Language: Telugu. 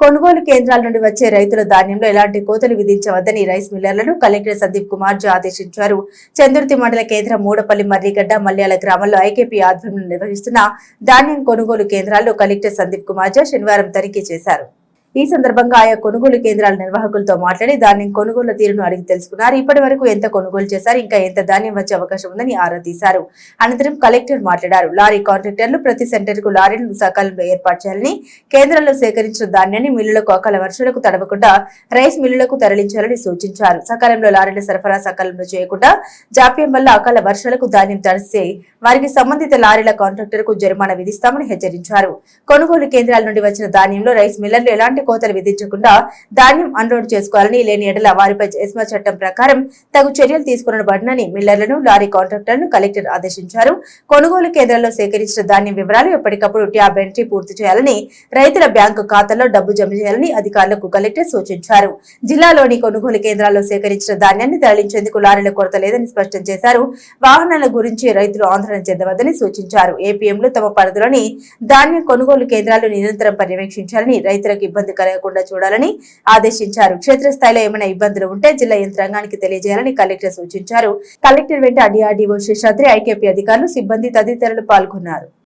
కొనుగోలు కేంద్రాల నుండి వచ్చే రైతుల ధాన్యంలో ఎలాంటి కోతలు విధించవద్దని రైస్ మిల్లర్లను కలెక్టర్ సందీప్ కుమార్ జీ ఆదేశించారు. చందుర్తి మండల కేంద్రం మూడపల్లి మర్రిగడ్డ మల్యాల గ్రామంలో ఐకేపీ ఆధ్వర్యంలో నిర్వహిస్తున్న ధాన్యం కొనుగోలు కేంద్రాల్లో కలెక్టర్ సందీప్ కుమార్ జా శనివారం తనిఖీ చేశారు. ఈ సందర్భంగా ఆయా కొనుగోలు కేంద్రాల నిర్వాహకులతో మాట్లాడి ధాన్యం కొనుగోలు తీరును అడిగి తెలుసుకున్నారు. ఇప్పటి వరకు ఎంత కొనుగోలు చేశారు ఇంకా ఎంత ధాన్యం వచ్చే అవకాశం ఉందని ఆరా తీశారు. అనంతరం కలెక్టర్ మాట్లాడారు. లారీ కాంట్రాక్టర్లు ప్రతి సెంటర్కు లారీలను సకాలంలో ఏర్పాటు చేయాలని కేంద్రంలో సేకరించిన ధాన్యాన్ని మిల్లులకు అకాల వర్షాలకు తడవకుండా రైస్ మిల్లులకు తరలించాలని సూచించారు. సకాలంలో లారీల సరఫరా సకాలంలో చేయకుండా జాప్యం వల్ల అకాల వర్షాలకు ధాన్యం తడిస్తే వారికి సంబంధిత లారీల కాంట్రాక్టర్కు జరిమానా విధిస్తామని హెచ్చరించారు. కొనుగోలు కేంద్రాల నుండి వచ్చిన ధాన్యంలో రైస్ మిల్లర్లు ఎలాంటి కోతలు విధించకుండా ధాన్యం అన్లోడ్ చేసుకోవాలని లేని ఎడల వారిపై ఎస్మా చట్టం ప్రకారం తగు చర్యలు తీసుకునబడినని మిల్లర్లను లారీ కాంట్రాక్టర్లను కలెక్టర్ ఆదేశించారు. కొనుగోలు కేంద్రాల్లో సేకరించిన ధాన్యం వివరాలు ఎప్పటికప్పుడు ట్యాబ్ ఎంట్రీ పూర్తి చేయాలని రైతుల బ్యాంకు ఖాతాల్లో డబ్బు జమ చేయాలని అధికారులకు కలెక్టర్ సూచించారు. జిల్లాలోని కొనుగోలు కేంద్రాల్లో సేకరించిన ధాన్యాన్ని తరలించేందుకు లారీల కొరత లేదని స్పష్టం చేశారు. వాహనాల గురించి రైతులు ఆందోళన చెందవద్దని సూచించారు. ఏపీఎంలు తమ పరిధిలోని ధాన్యం కొనుగోలు కేంద్రాలు నిరంతరం పర్యవేక్షించాలని రైతులకు ఇబ్బంది ఇబ్బంది కలగకుండా చూడాలని ఆదేశించారు. క్షేత్రస్థాయిలో ఏమైనా ఇబ్బందులు ఉంటే జిల్లా యంత్రాంగానికి తెలియజేయాలని కలెక్టర్ సూచించారు. కలెక్టర్ వెంట డిఆర్డీఓ శేషాద్రి ఐకేపీ అధికారులు సిబ్బంది తదితరులు పాల్గొన్నారు.